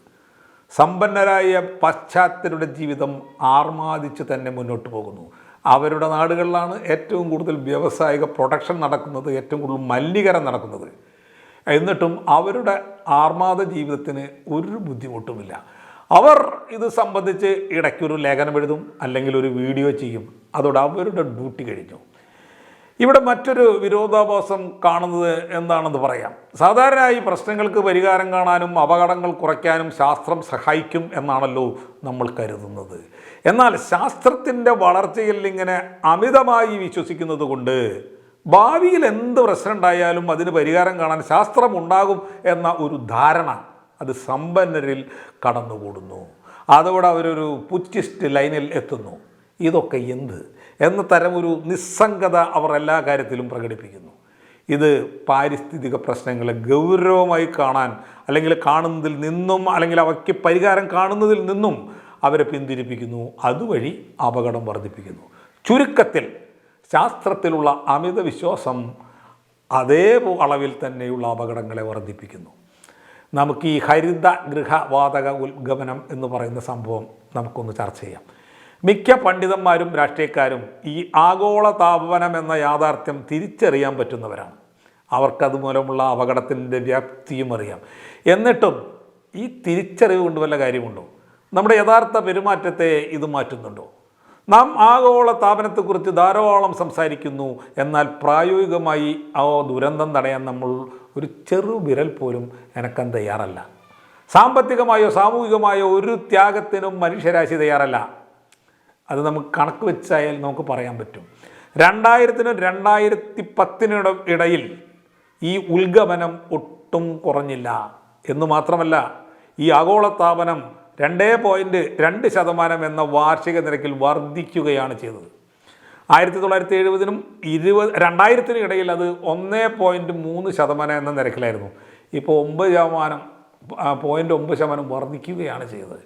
സമ്പന്നരായ പശ്ചാത്തലരുടെ ജീവിതം ആർമാദിച്ച് തന്നെ മുന്നോട്ട് പോകുന്നു. അവരുടെ നാടുകളിലാണ് ഏറ്റവും കൂടുതൽ വ്യാവസായിക പ്രൊഡക്ഷൻ നടക്കുന്നത് ഏറ്റവും കൂടുതൽ മലിനീകരണം നടക്കുന്നത്. എന്നിട്ടും അവരുടെ ആർമാദ ജീവിതത്തിന് ഒരു ബുദ്ധിമുട്ടുമില്ല. അവർ ഇത് സംബന്ധിച്ച് ഇടയ്ക്കൊരു ലേഖനം എഴുതും അല്ലെങ്കിൽ ഒരു വീഡിയോ ചെയ്യും. അതോടെ അവരുടെ ഡ്യൂട്ടി കഴിഞ്ഞു. ഇവിടെ മറ്റൊരു വിരോധാഭാസം കാണുന്നത് എന്താണെന്ന് പറയാം. സാധാരണ ഈ പ്രശ്നങ്ങൾക്ക് പരിഹാരം കാണാനും അപകടങ്ങൾ കുറയ്ക്കാനും ശാസ്ത്രം സഹായിക്കും എന്നാണല്ലോ നമ്മൾ കരുതുന്നത്. എന്നാൽ ശാസ്ത്രത്തിന്റെ വളർച്ചയിൽ ഇങ്ങനെ അമിതമായി വിശ്വസിക്കുന്നത് കൊണ്ട് ഭാവിയിൽ എന്ത് പ്രശ്നം ഉണ്ടായാലും അതിന് പരിഹാരം കാണാൻ ശാസ്ത്രം ഉണ്ടാകും എന്ന ഒരു ധാരണ അത് സമ്പന്നരിൽ കടന്നുകൂടുന്നു. അതോടെ അവരൊരു പുറ്റിസ്റ്റ് ലൈനിൽ എത്തുന്നു. ഇതൊക്കെ എന്ത്? എന്ന തരം ഒരു നിസ്സംഗത അവർ എല്ലാ കാര്യത്തിലും പ്രകടിപ്പിക്കുന്നു. ഇത് പാരിസ്ഥിതിക പ്രശ്നങ്ങളെ ഗൗരവമായി കാണാൻ അല്ലെങ്കിൽ കാണുന്നതിൽ നിന്നും അല്ലെങ്കിൽ അവയ്ക്ക് പരിഹാരം കാണുന്നതിൽ നിന്നും അവരെ പിന്തിരിപ്പിക്കുന്നു. അതുവഴി അപകടം വർദ്ധിപ്പിക്കുന്നു. ചുരുക്കത്തിൽ ശാസ്ത്രത്തിലുള്ള അമിത വിശ്വാസം അതേ അളവിൽ തന്നെയുള്ള അപകടങ്ങളെ വർദ്ധിപ്പിക്കുന്നു. നമുക്ക് ഈ ഹരിത ഗൃഹവാതക ഉദ്ഗമനം എന്ന് പറയുന്ന സംഭവം നമുക്കൊന്ന് ചർച്ച ചെയ്യാം. മിക്ക പണ്ഡിതന്മാരും രാഷ്ട്രീയക്കാരും ഈ ആഗോള താപനം എന്ന യാഥാർത്ഥ്യം തിരിച്ചറിയാൻ പറ്റുന്നവരാണ്. അവർക്കത് മൂലമുള്ള അപകടത്തിന്റെ വ്യാപ്തിയും അറിയാം. എന്നിട്ടും ഈ തിരിച്ചറിവ് കൊണ്ട് വല്ല കാര്യമുണ്ടോ? നമ്മുടെ യഥാർത്ഥ പെരുമാറ്റത്തെ ഇത് മാറ്റുന്നുണ്ടോ? നാം ആഗോള താപനത്തെക്കുറിച്ച് ധാരാളം സംസാരിക്കുന്നു. എന്നാൽ പ്രായോഗികമായി ആ ദുരന്തം തടയാൻ നമ്മൾ ഒരു ചെറു വിരൽ പോലും എനക്കാൻ തയ്യാറല്ല. സാമ്പത്തികമായോ സാമൂഹികമായോ ഒരു ത്യാഗത്തിനും മനുഷ്യരാശി തയ്യാറല്ല. അത് നമുക്ക് കണക്ക് വെച്ചായാൽ നമുക്ക് പറയാൻ പറ്റും. രണ്ടായിരത്തിനും രണ്ടായിരത്തി പത്തിനും ഇടയിൽ ഈ ഉത്ഗമനം ഒട്ടും കുറഞ്ഞില്ല. എന്ന് മാത്രമല്ല ഈ ആഗോളതാപനം രണ്ടേ പോയിന്റ് രണ്ട് ശതമാനം എന്ന വാർഷിക നിരക്കിൽ വർദ്ധിക്കുകയാണ് ചെയ്തത്. ആയിരത്തി തൊള്ളായിരത്തി എഴുപതിനും ഇരുപത് രണ്ടായിരത്തിനും ഇടയിൽ അത് ഒന്നേ പോയിന്റ് മൂന്ന് ശതമാനം എന്ന നിരക്കിലായിരുന്നു. ഇപ്പോൾ ഒമ്പത് ശതമാനം പോയിന്റ് ഒമ്പത് ശതമാനം വർദ്ധിക്കുകയാണ് ചെയ്തത്.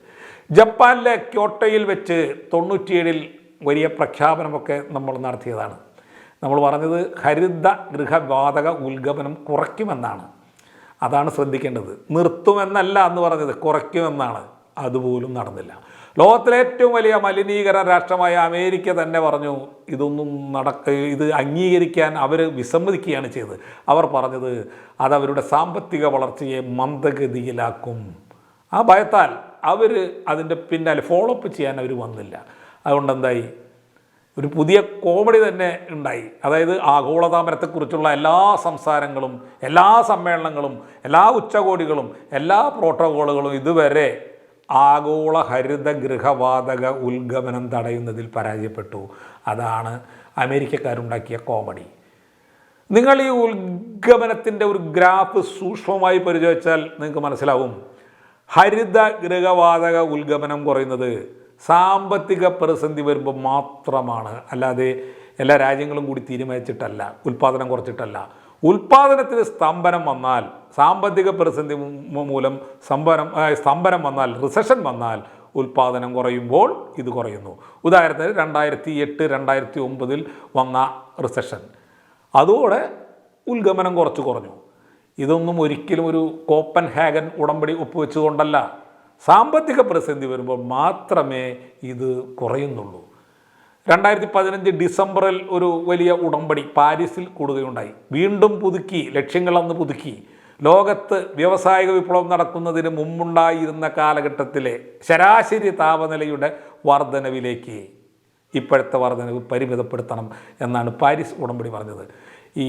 ജപ്പാനിലെ ക്യോട്ടയിൽ വെച്ച് തൊണ്ണൂറ്റിയേഴിൽ വലിയ പ്രഖ്യാപനമൊക്കെ നമ്മൾ നടത്തിയതാണ്. നമ്മൾ പറഞ്ഞത് ഹരിത ഗൃഹവാതക ഉത്ഗമനം കുറയ്ക്കുമെന്നാണ്. അതാണ് ശ്രദ്ധിക്കേണ്ടത്. നിർത്തുമെന്നല്ല എന്ന് പറഞ്ഞത് കുറയ്ക്കുമെന്നാണ്. അതുപോലും നടന്നില്ല. ലോകത്തിലെ ഏറ്റവും വലിയ മലിനീകരണ രാഷ്ട്രമായ അമേരിക്ക തന്നെ പറഞ്ഞു ഇതൊന്നും നടക്ക ഇത് അംഗീകരിക്കാൻ അവർ വിസമ്മതിക്കുകയാണ് ചെയ്തത്. അവർ പറഞ്ഞത് അതവരുടെ സാമ്പത്തിക വളർച്ചയെ മന്ദഗതിയിലാക്കും. ആ ഭയത്താൽ അവർ അതിന്റെ പിന്നാലെ ഫോളോ അപ്പ് ചെയ്യാൻ അവർ വന്നില്ല. അതുകൊണ്ട് എന്തായി? ഒരു പുതിയ കോമഡി തന്നെ ഉണ്ടായി. അതായത് ആഗോളതാമരത്തെക്കുറിച്ചുള്ള എല്ലാ സംസാരങ്ങളും എല്ലാ സമ്മേളനങ്ങളും എല്ലാ ഉച്ചകോടികളും എല്ലാ പ്രോട്ടോകോളുകളും ഇതുവരെ ആഗോള ഹരിത ഗൃഹവാതക ഉത്ഗമനം തടയുന്നതിൽ പരാജയപ്പെട്ടു. അതാണ് അമേരിക്കക്കാരുണ്ടാക്കിയ കോമഡി. നിങ്ങൾ ഈ ഉദ്ഗമനത്തിന്റെ ഒരു ഗ്രാഫ് സൂക്ഷ്മമായി പരിചയിച്ചാൽ നിങ്ങൾക്ക് മനസ്സിലാവും. ഹരിത ഗൃഹവാതക ഉത്ഗമനം കുറയുന്നത് സാമ്പത്തിക പ്രതിസന്ധി വരുമ്പോൾ മാത്രമാണ്. അല്ലാതെ എല്ലാ രാജ്യങ്ങളും കൂടി തീരുമാനിച്ചിട്ടല്ല ഉൽപ്പാദനം കുറച്ചിട്ടല്ല. ഉൽപ്പാദനത്തിന് സ്തംഭനം വന്നാൽ സാമ്പത്തിക പ്രതിസന്ധി മൂലം ആ, സ്തംഭനം വന്നാൽ റിസഷൻ വന്നാൽ ഉൽപ്പാദനം കുറയുമ്പോൾ ഇത് കുറയുന്നു. ഉദാഹരണത്തിന് രണ്ടായിരത്തി എട്ട് രണ്ടായിരത്തി ഒമ്പതിൽ വന്ന റിസഷൻ അതോടെ ഉത്ഗമനം കുറച്ച് കുറഞ്ഞു. ഇതൊന്നും ഒരിക്കലും ഒരു കോപ്പൻ ഹാഗൻ ഉടമ്പടി ഒപ്പുവെച്ചുകൊണ്ടല്ല. സാമ്പത്തിക പ്രതിസന്ധി വരുമ്പോൾ മാത്രമേ ഇത് കുറയുന്നുള്ളൂ. രണ്ടായിരത്തി പതിനഞ്ച് ഡിസംബറിൽ ഒരു വലിയ ഉടമ്പടി പാരീസിൽ കൂടുകയുണ്ടായി. വീണ്ടും പുതുക്കി ലക്ഷ്യങ്ങൾ അന്ന് പുതുക്കി. ലോകത്ത് വ്യാവസായിക വിപ്ലവം നടക്കുന്നതിന് മുമ്പുണ്ടായിരുന്ന കാലഘട്ടത്തിലെ ശരാശരി താപനിലയുടെ വർധനവിലേക്ക് ഇപ്പോഴത്തെ വർധനവ് പരിമിതപ്പെടുത്തണം എന്നാണ് പാരീസ് ഉടമ്പടി പറഞ്ഞത്. ഈ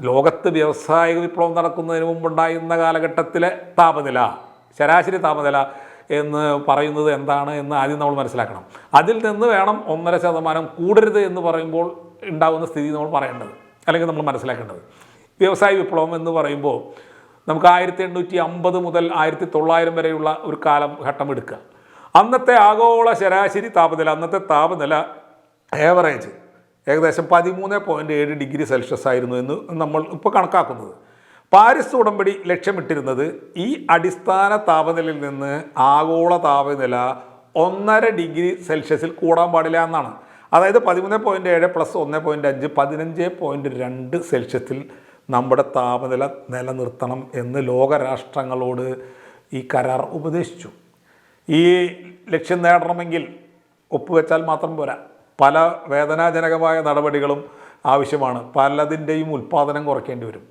ലോകത്ത് വ്യാവസായിക വിപ്ലവം നടക്കുന്നതിന് മുമ്പുണ്ടായിരുന്ന കാലഘട്ടത്തിലെ താപനില ശരാശരി താപനില എന്ന് പറയുന്നത് എന്താണ് എന്ന് ആദ്യം നമ്മൾ മനസ്സിലാക്കണം. അതിൽ നിന്ന് വേണം ഒന്നര ശതമാനം കൂടരുത് എന്ന് പറയുമ്പോൾ ഉണ്ടാകുന്ന സ്ഥിതി നമ്മൾ പറയേണ്ടത്. അല്ലെങ്കിൽ നമ്മൾ മനസ്സിലാക്കേണ്ടത്. വ്യവസായ വിപ്ലവം എന്ന് പറയുമ്പോൾ നമുക്ക് ആയിരത്തി എണ്ണൂറ്റി അമ്പത് മുതൽ ആയിരത്തി തൊള്ളായിരം വരെയുള്ള ഒരു കാലം ഘട്ടം എടുക്കുക. അന്നത്തെ ആഗോള ശരാശരി താപനില അന്നത്തെ താപനില ഏവറേജ് ഏകദേശം പതിമൂന്ന് പോയിന്റ് ഏഴ് ഡിഗ്രി സെൽഷ്യസ് ആയിരുന്നു എന്ന് നമ്മൾ ഇപ്പോൾ കണക്കാക്കുന്നത്. പാരിസ് ഉടമ്പടി ലക്ഷ്യമിട്ടിരുന്നത് ഈ അടിസ്ഥാന താപനിലയിൽ നിന്ന് ആഗോള താപനില ഒന്നര ഡിഗ്രി സെൽഷ്യസിൽ കൂടാൻ പാടില്ല എന്നാണ്. അതായത് പതിമൂന്ന് പോയിന്റ് ഏഴ് പ്ലസ് ഒന്ന് പോയിന്റ് അഞ്ച് പതിനഞ്ച് പോയിന്റ് രണ്ട് സെൽഷ്യസിൽ നമ്മുടെ താപനില നിലനിർത്തണം എന്ന് ലോകരാഷ്ട്രങ്ങളോട് ഈ കരാർ ഉപദേശിച്ചു. ഈ ലക്ഷ്യം നേടണമെങ്കിൽ ഒപ്പുവെച്ചാൽ മാത്രം പോരാ. പല വേദനാജനകമായ നടപടികളും ആവശ്യമാണ്. പലതിന്റെയും ഉൽപ്പാദനം കുറയ്ക്കേണ്ടി വരും.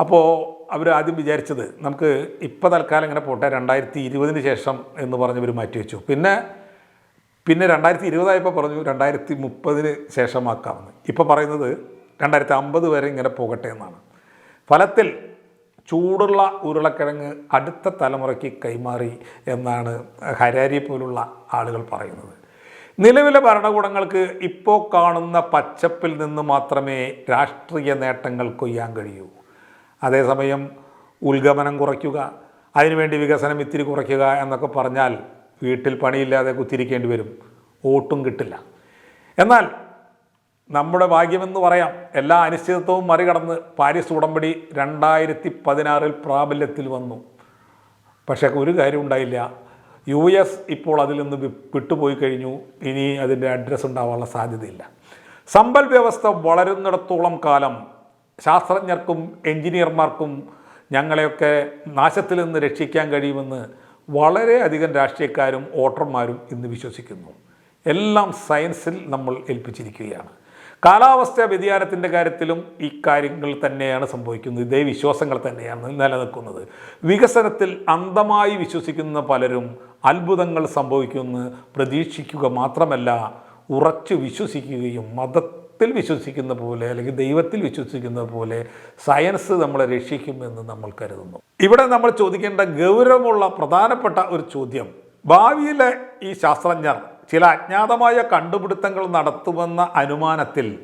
അപ്പോൾ അവർ ആദ്യം വിചാരിച്ചത് നമുക്ക് ഇപ്പോൾ തൽക്കാലം ഇങ്ങനെ പോട്ടെ രണ്ടായിരത്തി ഇരുപതിന് ശേഷം എന്ന് പറഞ്ഞവർ മാറ്റിവെച്ചു പിന്നെ പിന്നെ രണ്ടായിരത്തി ഇരുപതായപ്പോൾ പറഞ്ഞു രണ്ടായിരത്തി മുപ്പതിന് ശേഷമാക്കാമെന്ന്. ഇപ്പോൾ പറയുന്നത് രണ്ടായിരത്തി അമ്പത് വരെ ഇങ്ങനെ പോകട്ടെ എന്നാണ്. ഫലത്തിൽ ചൂടുള്ള ഉരുളക്കിഴങ്ങ് അടുത്ത തലമുറയ്ക്ക് കൈമാറി എന്നാണ് ഹരാരി പോലുള്ള ആളുകൾ പറയുന്നത്. നിലവിലെ ഭരണകൂടങ്ങൾക്ക് ഇപ്പോൾ കാണുന്ന പച്ചപ്പിൽ നിന്ന് മാത്രമേ രാഷ്ട്രീയ നേട്ടങ്ങൾ കൊയ്യാൻ കഴിയൂ. അതേസമയം ഉത്ഗമനം കുറയ്ക്കുക അതിനുവേണ്ടി വികസനം ഇത്തിരി കുറയ്ക്കുക എന്നൊക്കെ പറഞ്ഞാൽ വീട്ടിൽ പണിയില്ലാതെ കുത്തിരിക്കേണ്ടി വരും. വോട്ടും കിട്ടില്ല. എന്നാൽ നമ്മുടെ ഭാഗ്യമെന്ന് പറയാം. എല്ലാ അനിശ്ചിതത്വവും മറികടന്ന് പാരീസ് ഉടമ്പടി രണ്ടായിരത്തി പതിനാറിൽ പ്രാബല്യത്തിൽ വന്നു. പക്ഷേ ഒരു കാര്യം ഉണ്ടായില്ല. യു എസ് ഇപ്പോൾ അതിൽ നിന്ന് വിട്ടുപോയി കഴിഞ്ഞു. ഇനി അതിന്റെ അഡ്രസ്സ് ഉണ്ടാവാനുള്ള സാധ്യതയില്ല. സമ്പൽ വ്യവസ്ഥ വളരുന്നിടത്തോളം കാലം ശാസ്ത്രജ്ഞർക്കും എഞ്ചിനീയർമാർക്കും ഞങ്ങളെയൊക്കെ നാശത്തിൽ നിന്ന് രക്ഷിക്കാൻ കഴിയുമെന്ന് വളരെയധികം രാഷ്ട്രീയക്കാരും വോട്ടർമാരും ഇന്ന് വിശ്വസിക്കുന്നു. എല്ലാം സയൻസിൽ നമ്മൾ ഏൽപ്പിച്ചിരിക്കുകയാണ്. കാലാവസ്ഥാ വ്യതിയാനത്തിന്റെ കാര്യത്തിലും ഈ കാര്യങ്ങൾ തന്നെയാണ് സംഭവിക്കുന്നത്. ഇതേ വിശ്വാസങ്ങൾ തന്നെയാണ് നിലനിൽക്കുന്നത്. വികസനത്തിൽ അന്ധമായി വിശ്വസിക്കുന്ന പലരും അത്ഭുതങ്ങൾ സംഭവിക്കുമെന്ന് പ്രതീക്ഷിക്കുക മാത്രമല്ല ഉറച്ചു വിശ്വസിക്കുകയും മതത്തിൽ വിശ്വസിക്കുന്ന പോലെ അല്ലെങ്കിൽ ദൈവത്തിൽ വിശ്വസിക്കുന്ന പോലെ സയൻസ് നമ്മളെ രക്ഷിക്കുമെന്ന് നമ്മൾ കരുതുന്നു. ഇവിടെ നമ്മൾ ചോദിക്കേണ്ട ഗൗരവമുള്ള പ്രധാനപ്പെട്ട ഒരു ചോദ്യം. ഭാവിയിലെ ഈ ശാസ്ത്രജ്ഞർ ചില അജ്ഞാതമായ കണ്ടുപിടുത്തങ്ങൾ നടത്തുമെന്ന അനുമാനത്തിൽ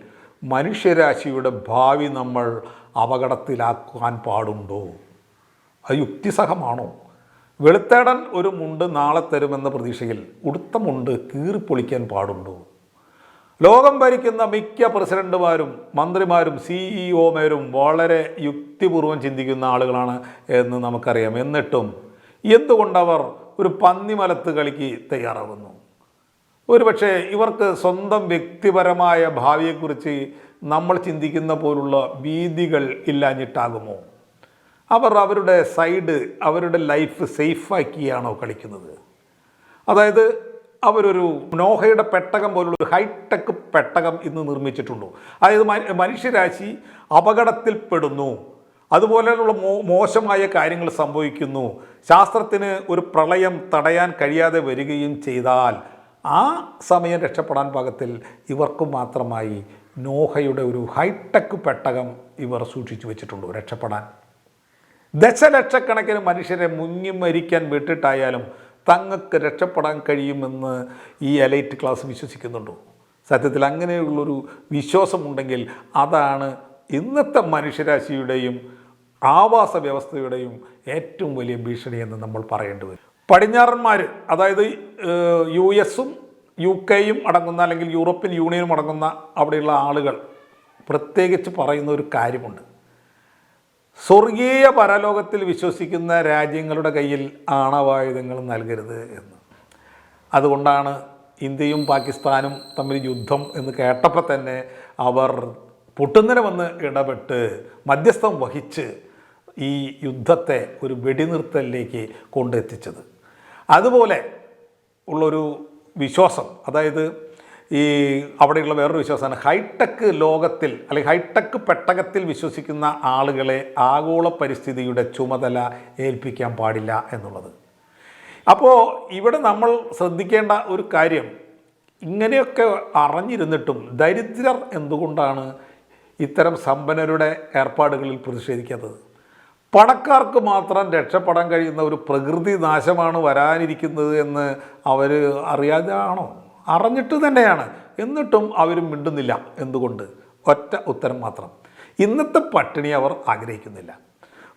മനുഷ്യരാശിയുടെ ഭാവി നമ്മൾ അപകടത്തിലാക്കാൻ പാടുണ്ടോ? അത് യുക്തിസഹമാണോ? വെളുത്തേടൻ ഒരു മുണ്ട് നാളെ തരുമെന്ന പ്രതീക്ഷയിൽ ഉടുത്ത മുണ്ട് കീറിപ്പൊളിക്കാൻ പാടുണ്ടോ? ലോകം ഭരിക്കുന്ന മിക്ക പ്രസിഡന്റുമാരും മന്ത്രിമാരും സിഇഒമാരും വളരെ യുക്തിപൂർവം ചിന്തിക്കുന്ന ആളുകളാണ് എന്ന് നമുക്കറിയാം. എന്നിട്ടും എന്തുകൊണ്ടവർ ഒരു പന്നിമലത്ത് കളിക്ക് തയ്യാറാകുന്നു ഒരുപക്ഷെ ഇവർക്ക് സ്വന്തം വ്യക്തിപരമായ ഭാവിയെക്കുറിച്ച് നമ്മൾ ചിന്തിക്കുന്ന പോലുള്ള ഭീതികൾ ഇല്ലാഞ്ഞിട്ടാകുമോ? അവർ അവരുടെ സൈഡ് അവരുടെ ലൈഫ് സേഫാക്കിയാണോ കളിക്കുന്നത്? അതായത് അവരൊരു നോഹയുടെ പെട്ടകം പോലുള്ള ഒരു ഹൈടെക് പെട്ടകം ഇന്ന് നിർമ്മിച്ചിട്ടുണ്ടോ? അതായത് മനുഷ്യരാശി അപകടത്തിൽപ്പെടുന്നു. അതുപോലെയുള്ള മോ മോശമായ കാര്യങ്ങൾ സംഭവിക്കുന്നു. ശാസ്ത്രത്തിന് ഒരു പ്രളയം തടയാൻ കഴിയാതെ വരികയും ചെയ്താൽ ആ സമയം രക്ഷപ്പെടാൻ പാകത്തിൽ ഇവർക്ക് മാത്രമായി നോഹയുടെ ഒരു ഹൈടെക് പെട്ടകം ഇവർ സൂക്ഷിച്ചു വെച്ചിട്ടുണ്ടോ രക്ഷപ്പെടാൻ. ദശലക്ഷക്കണക്കിന് മനുഷ്യരെ മുങ്ങി മരിക്കാൻ വിട്ടിട്ടായാലും തങ്ങൾക്ക് രക്ഷപ്പെടാൻ കഴിയുമെന്ന് ഈ എലൈറ്റ് ക്ലാസ് വിശ്വസിക്കുന്നുണ്ടോ. സത്യത്തിൽ അങ്ങനെയുള്ളൊരു വിശ്വാസമുണ്ടെങ്കിൽ അതാണ് ഇന്നത്തെ മനുഷ്യരാശിയുടെയും ആവാസ വ്യവസ്ഥയുടെയും ഏറ്റവും വലിയ ഭീഷണിയെന്ന് നമ്മൾ പറയേണ്ടി വരും. പടിഞ്ഞാറന്മാർ അതായത് യു എസും യു കെയും അടങ്ങുന്ന അല്ലെങ്കിൽ യൂറോപ്യൻ യൂണിയനും അടങ്ങുന്ന അവിടെയുള്ള ആളുകൾ പ്രത്യേകിച്ച് പറയുന്ന ഒരു കാര്യമുണ്ട്. സ്വർഗീയ പരലോകത്തിൽ വിശ്വസിക്കുന്ന രാജ്യങ്ങളുടെ കയ്യിൽ ആണവായുധങ്ങൾ നൽകരുത് എന്ന്. അതുകൊണ്ടാണ് ഇന്ത്യയും പാകിസ്ഥാനും തമ്മിൽ യുദ്ധം എന്ന് കേട്ടപ്പോൾ തന്നെ അവർ പൊട്ടുന്നതിന് വന്ന് ഇടപെട്ട് മധ്യസ്ഥം വഹിച്ച് ഈ യുദ്ധത്തെ ഒരു വെടിനിർത്തലിലേക്ക് കൊണ്ടെത്തിച്ചത്. അതുപോലെ ഉള്ളൊരു വിശ്വാസം അതായത് ഈ അവിടെയുള്ള വേറൊരു വിശ്വാസമാണ് ഹൈടെക് ലോകത്തിൽ അല്ലെങ്കിൽ ഹൈടെക് പെട്ടകത്തിൽ വിശ്വസിക്കുന്ന ആളുകളെ ആഗോള പരിസ്ഥിതിയുടെ ചുമതല ഏൽപ്പിക്കാൻ പാടില്ല എന്നുള്ളത്. അപ്പോൾ ഇവിടെ നമ്മൾ ശ്രദ്ധിക്കേണ്ട ഒരു കാര്യം ഇങ്ങനെയൊക്കെ അറിഞ്ഞിരുന്നിട്ടും ദരിദ്രർ എന്തുകൊണ്ടാണ് ഇത്തരം സമ്പന്നരുടെ ഏർപ്പാടുകളിൽ പ്രതിഷേധിക്കാത്തത്? പണക്കാർക്ക് മാത്രം രക്ഷപ്പെടാൻ കഴിയുന്ന ഒരു പ്രകൃതി നാശമാണ് വരാനിരിക്കുന്നത് എന്ന് അവർ അറിയാതാണോ? അറിഞ്ഞിട്ട് തന്നെയാണ്. എന്നിട്ടും അവർ മിണ്ടുന്നില്ല എന്തുകൊണ്ട്? ഒറ്റ ഉത്തരം മാത്രം. ഇന്നത്തെ പട്ടിണി അവർ ആഗ്രഹിക്കുന്നില്ല.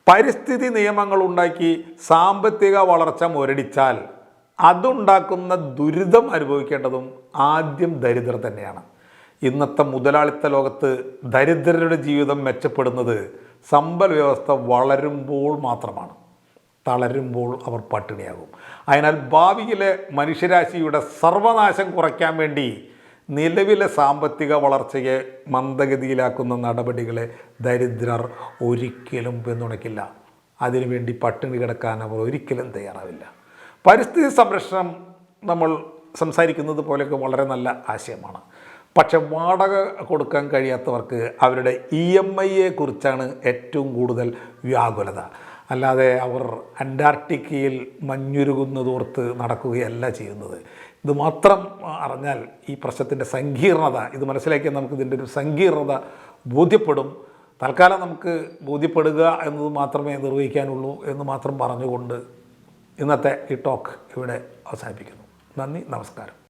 പരിസ്ഥിതി നിയമങ്ങൾ ഉണ്ടാക്കി സാമ്പത്തിക വളർച്ച മുരടിച്ചാൽ അതുണ്ടാക്കുന്ന ദുരിതം അനുഭവിക്കേണ്ടതും ആദ്യം ദരിദ്രർ തന്നെയാണ്. ഇന്നത്തെ മുതലാളിത്ത ലോകത്ത് ദരിദ്രരുടെ ജീവിതം മെച്ചപ്പെടുന്നത് സമ്പൽ വ്യവസ്ഥ വളരുമ്പോൾ മാത്രമാണ്. തളരുമ്പോൾ അവർ പട്ടിണിയാകും. അതിനാൽ ഭാവിയിലെ മനുഷ്യരാശിയുടെ സർവനാശം കുറയ്ക്കാൻ വേണ്ടി നിലവിലെ സാമ്പത്തിക വളർച്ചയെ മന്ദഗതിയിലാക്കുന്ന നടപടികളെ ദരിദ്രർ ഒരിക്കലും പിന്തുണയ്ക്കില്ല. അതിനുവേണ്ടി പട്ടിണി കിടക്കാൻ അവർ ഒരിക്കലും തയ്യാറാവില്ല. പരിസ്ഥിതി സംരക്ഷണം നമ്മൾ സംസാരിക്കുന്നത് പോലെയൊക്കെ വളരെ നല്ല ആശയമാണ്. പക്ഷെ വാടക കൊടുക്കാൻ കഴിയാത്തവർക്ക് അവരുടെ ഇ എം ഐയെ കുറിച്ചാണ് ഏറ്റവും കൂടുതൽ വ്യാകുലത. അല്ലാതെ അവർ അന്റാർട്ടിക്കയിൽ മഞ്ഞുരുകുന്നതോർത്ത് നടക്കുകയല്ല ചെയ്യുന്നത്. ഇത് മാത്രം അറിഞ്ഞാൽ ഈ പ്രശ്നത്തിന്റെ സങ്കീർണത ഇത് മനസ്സിലാക്കിയാൽ നമുക്ക് ഇതിന്റെ ഒരു സങ്കീർണത ബോധ്യപ്പെടും. തൽക്കാലം നമുക്ക് ബോധ്യപ്പെടുക എന്നത് മാത്രമേ നിർവഹിക്കാനുള്ളൂ എന്ന് മാത്രം പറഞ്ഞുകൊണ്ട് ഇന്നത്തെ ഈ ടോക്ക് ഇവിടെ അവസാനിപ്പിക്കുന്നു. നന്ദി നമസ്കാരം.